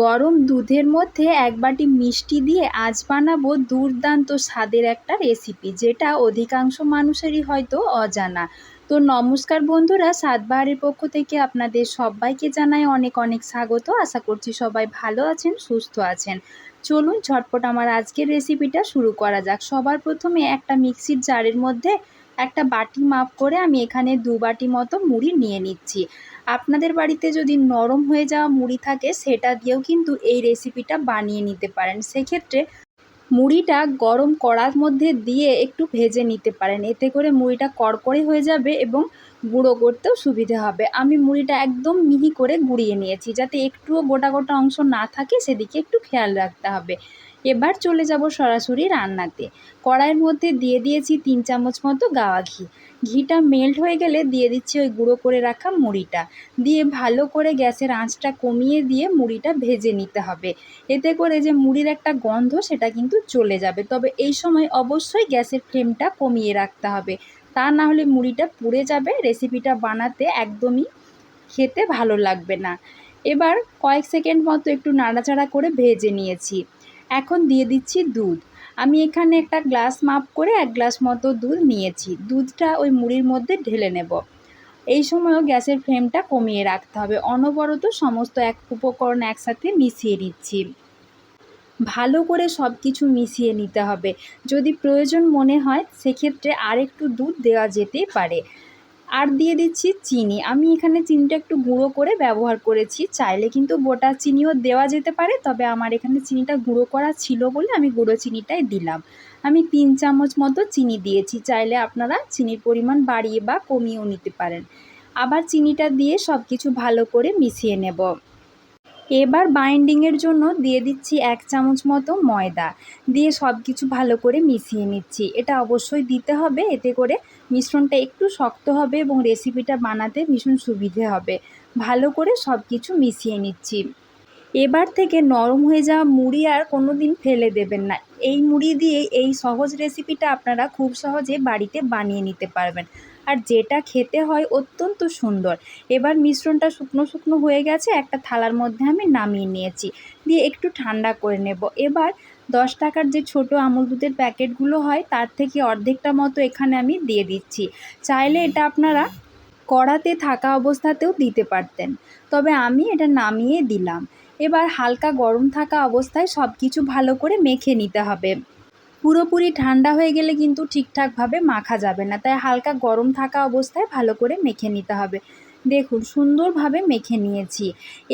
গরম দুধের মধ্যে এক বাটি মিষ্টি দিয়ে আজ বানাবো দুর্দান্ত স্বাদের একটা রেসিপি যেটা অধিকাংশ মানুষেরই হয়তো অজানা। তো নমস্কার বন্ধুরা সাতবাহারের পক্ষ থেকে আপনাদের সবাইকে জানাই অনেক অনেক স্বাগত। আশা করছি সবাই ভালো আছেন, সুস্থ আছেন। চলুন ঝটপট আমার আজকের রেসিপিটা শুরু করা যাক। সবার প্রথমে একটা মিক্সির জারের মধ্যে একটা বাটি মাপ করে আমি এখানে দু বাটি মতো মুড়ি নিয়ে নিচ্ছি। আপনাদের বাড়িতে যদি নরম হয়ে যাওয়া মুড়ি থাকে, সেটা দিয়েও কিন্তু এই রেসিপিটা বানিয়ে নিতে পারেন। সেক্ষেত্রে মুড়িটা গরম করার মধ্যে দিয়ে একটু ভেজে নিতে পারেন। এতে করে মুড়িটা কড়কড়ে হয়ে যাবে এবং গুঁড়ো করতেও সুবিধে হবে। আমি মুড়িটা একদম মিহি করে গুঁড়িয়ে নিয়েছি, যাতে একটুও গোটা গোটা অংশ না থাকে, সেদিকে একটু খেয়াল রাখতে হবে। এবার চলে যাব সরাসরি রান্নাতে। কড়াইয়ের মধ্যে দিয়ে দিয়েছি তিন চামচ মতো গাওয়া ঘি। ঘিটা মেল্ট হয়ে গেলে দিয়ে দিচ্ছি ওই গুঁড়ো করে রাখা মুড়িটা। দিয়ে ভালো করে গ্যাসের আঁচটা কমিয়ে দিয়ে মুড়িটা ভেজে নিতে হবে। এতে করে যে মুড়ির একটা গন্ধ, সেটা কিন্তু চলে যাবে। তবে এই সময় অবশ্যই গ্যাসের ফ্লেমটা কমিয়ে রাখতে হবে। তা না হলে মুড়িটা পুড়ে যাবে। রেসিপিটা বানাতে একদমই খেতে ভালো লাগবে না। এবার কয়েক সেকেন্ড মতো একটু নাড়াচাড়া করে ভেজে নিয়েছি। এখন দিয়ে দিচ্ছি দুধ। আমি এখানে একটা গ্লাস মাপ করে এক গ্লাস মতো দুধ নিয়েছি। দুধটা ওই মুড়ির মধ্যে ঢেলে নেব। এই সময়ও গ্যাসের ফ্লেমটা কমিয়ে রাখতে হবে। অনবরত সমস্ত এক উপকরণ একসাথে মিশিয়ে নিচ্ছি। ভালো করে সব কিছু মিশিয়ে নিতে হবে। যদি প্রয়োজন মনে হয়, সেক্ষেত্রে আর একটু দুধ দেওয়া যেতে পারে। আর দিয়ে দিচ্ছি চিনি। আমি এখানে চিনিটা একটু গুঁড়ো করে ব্যবহার করেছি। চাইলে কিন্তু গোটা চিনিও দেওয়া যেতে পারে, তবে আমার এখানে চিনিটা গুঁড়ো করা ছিল বলে আমি গুঁড়ো চিনিটাই দিলাম। আমি তিন চামচ মতো চিনি দিয়েছি। চাইলে আপনারা চিনির পরিমাণ বাড়িয়ে বা কমিয়েও নিতে পারেন। আবার চিনিটা দিয়ে সব কিছু ভালো করে মিশিয়ে নেব। এবার বাইন্ডিংয়ের জন্য দিয়ে দিচ্ছি এক চামচ মতো ময়দা। দিয়ে সব কিছু ভালো করে মিশিয়ে নিচ্ছি। এটা অবশ্যই দিতে হবে, এতে করে মিশ্রণটা একটু শক্ত হবে এবং রেসিপিটা বানাতে ভীষণ সুবিধে হবে। ভালো করে সব কিছু মিশিয়ে নিচ্ছি। এবার থেকে নরম হয়ে যাওয়া মুড়ি আর কোনো দিন ফেলে দেবেন না। এই মুড়ি দিয়ে এই সহজ রেসিপিটা আপনারা খুব সহজে বাড়িতে বানিয়ে নিতে পারবেন। আর যেটা খেতে হয় অত্যন্ত সুন্দর। এবার মিশ্রণটা শুকনো শুকনো হয়ে গেছে, একটা থালার মধ্যে আমি নামিয়ে নিয়েছি। দিয়ে একটু ঠান্ডা করে নেব। এবার দশ টাকার যে ছোট আমুল দুধের প্যাকেটগুলো হয়, তার থেকে অর্ধেকটা মতো এখানে আমি দিয়ে দিচ্ছি। চাইলে এটা আপনারা কড়াতে থাকা অবস্থাতেও দিতে পারতেন। তবে আমি এটা নামিয়ে দিলাম। এবার হালকা গরম থাকা অবস্থায় সব কিছু ভালো করে মেখে নিতে হবে। পুরোপুরি ঠান্ডা হয়ে গেলে কিন্তু ঠিকঠাকভাবে মাখা যাবে না। তাই হালকা গরম থাকা অবস্থায় ভালো করে মেখে নিতে হবে। দেখুন, সুন্দরভাবে মেখে নিয়েছি।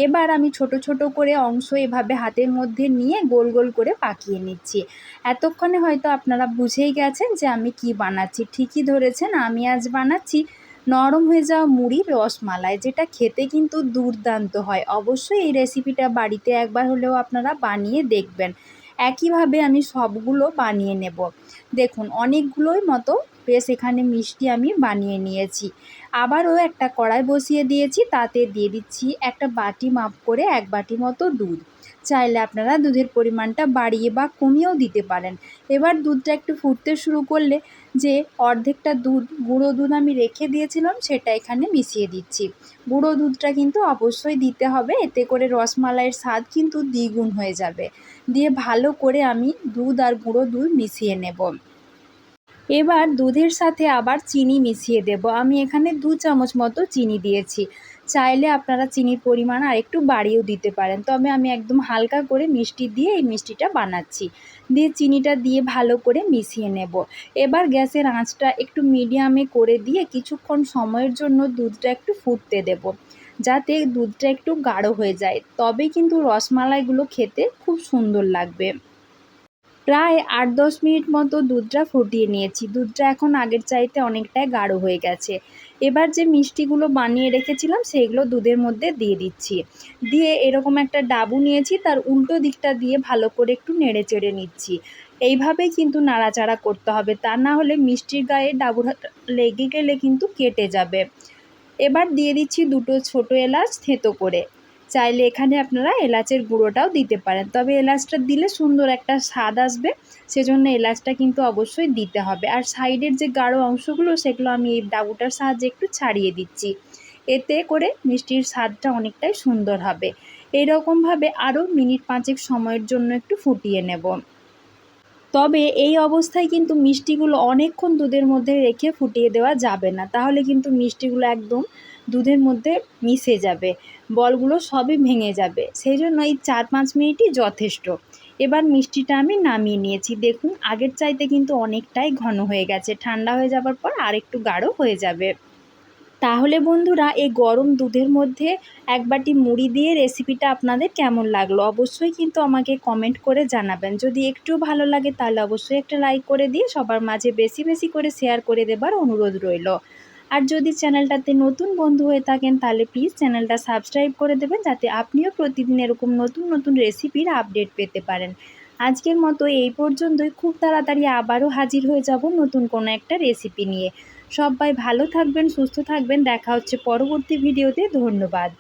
এবার আমি ছোট ছোট করে অংশ এভাবে হাতের মধ্যে নিয়ে গোল গোল করে পাকিয়ে নিচ্ছি। এতক্ষণে হয়তো আপনারা বুঝেই গেছেন যে আমি কি বানাচ্ছি। ঠিকই ধরেছেন, আমি আজ বানাচ্ছি নরম হয়ে যাওয়া মুড়ির রসমালাই, যেটা খেতে কিন্তু দুর্দান্ত হয়। অবশ্যই এই রেসিপিটা বাড়িতে একবার হলেও আপনারা বানিয়ে দেখবেন। একইভাবে আমি সবগুলো বানিয়ে নেব। দেখুন, অনেকগুলোই মতো বেশ এখানে মিষ্টি আমি বানিয়ে নিয়েছি। আবারও একটা কড়াই বসিয়ে দিয়েছি, তাতে দিয়ে দিচ্ছি একটা বাটি মাপ করে এক বাটি মতো দুধ। চাইলে আপনারা দুধের পরিমাণটা বাড়িয়ে বা কমিয়েও দিতে পারেন। এবার দুধটা একটু ফুটতে শুরু করলে যে অর্ধেকটা দুধ, গুঁড়ো দুধ আমি রেখে দিয়েছিলাম সেটা এখানে মিশিয়ে দিচ্ছি। গুঁড়ো দুধটা কিন্তু অবশ্যই দিতে হবে, এতে করে রসমালাইয়ের স্বাদ কিন্তু দ্বিগুণ হয়ে যাবে। দিয়ে ভালো করে আমি দুধ আর গুঁড়ো দুধ মিশিয়ে নেব। এবার দুধের সাথে আবার চিনি মিশিয়ে দেব। আমি এখানে দু চামচ মতো চিনি দিয়েছি। চাইলে আপনারা চিনির পরিমাণ আর একটু বাড়িয়েও দিতে পারেন। তবে আমি একদম হালকা করে মিষ্টি দিয়ে এই মিষ্টিটা বানাচ্ছি। দিয়ে চিনিটা দিয়ে ভালো করে মিশিয়ে নেব। এবার গ্যাসের আঁচটা একটু মিডিয়ামে করে দিয়ে কিছুক্ষণ সময়ের জন্য দুধটা একটু ফুটতে দেব। যাতে দুধটা একটু গাঢ় হয়ে যায়। তবে কিন্তু রসমালাইগুলো খেতে খুব সুন্দর লাগবে। প্রায় আট দশ মিনিট মতো দুধটা ফুটিয়ে নিয়েছি। দুধটা এখন আগের চাইতে অনেকটাই গাঢ় হয়ে গেছে। এবার যে মিষ্টিগুলো বানিয়ে রেখেছিলাম, সেইগুলো দুধের মধ্যে দিয়ে দিচ্ছি। দিয়ে এরকম একটা ডাবু নিয়েছি, তার উল্টো দিকটা দিয়ে ভালো করে একটু নেড়ে চেড়ে নিচ্ছি। এইভাবেই কিন্তু নাড়াচাড়া করতে হবে, তা না হলে মিষ্টির গায়ে ডাবু লেগে গেলে কিন্তু কেটে যাবে। এবার দিয়ে দিচ্ছি দুটো ছোটো এলাচ থেঁতো করে। চাইলে এখানে আপনারা এলাচের গুঁড়োটাও দিতে পারেন। তবে এলাচটা দিলে সুন্দর একটা স্বাদ আসবে, সেজন্য এলাচটা কিন্তু অবশ্যই দিতে হবে। আর সাইডের যে গাঢ় অংশগুলো, সেগুলো আমি এই ডাবুটার সাহায্যে একটু ছাড়িয়ে দিচ্ছি। এতে করে মিষ্টির স্বাদটা অনেকটাই সুন্দর হবে। এইরকমভাবে আরও মিনিট পাঁচেক সময়ের জন্য একটু ফুটিয়ে নেব। তবে এই অবস্থায় কিন্তু মিষ্টিগুলো অনেকক্ষণ দুধের মধ্যে রেখে ফুটিয়ে দেওয়া যাবে না। তাহলে কিন্তু মিষ্টিগুলো একদম দুধের মধ্যে মিশে যাবে, বলগুলো সবই ভেঙে যাবে। সেই জন্য এই চার পাঁচ মিনিটই যথেষ্ট। এবার মিষ্টিটা আমি নামিয়ে নিয়েছি। দেখুন, আগের চাইতে কিন্তু অনেকটাই ঘন হয়ে গেছে। ঠান্ডা হয়ে যাবার পর আর একটু গাঢ় হয়ে যাবে। তাহলে বন্ধুরা, এই গরম দুধের মধ্যে এক বাটি মুড়ি দিয়ে রেসিপিটা আপনাদের কেমন লাগল? অবশ্যই কিন্তু আমাকে কমেন্ট করে জানাবেন। যদি একটু ভালো লাগে, তাহলে অবশ্যই একটা লাইক করে দিয়ে সবার মাঝে বেশি বেশি করে শেয়ার করে দেবার অনুরোধ রইল। আর যদি চ্যানেলটাতে নতুন বন্ধু হয়ে থাকেন, তাহলে প্লিজ চ্যানেলটা সাবস্ক্রাইব করে দেবেন যাতে আপনিও প্রতিদিন এরকম নতুন নতুন রেসিপির আপডেট পেতে পারেন। আজকের মতো এই পর্যন্তই। খুব তাড়াতাড়ি আবারও হাজির হয়ে যাব নতুন কোনো একটা রেসিপি নিয়ে। সবাই ভালো থাকবেন, সুস্থ থাকবেন। দেখা হচ্ছে পরবর্তী ভিডিওতে ধন্যবাদ।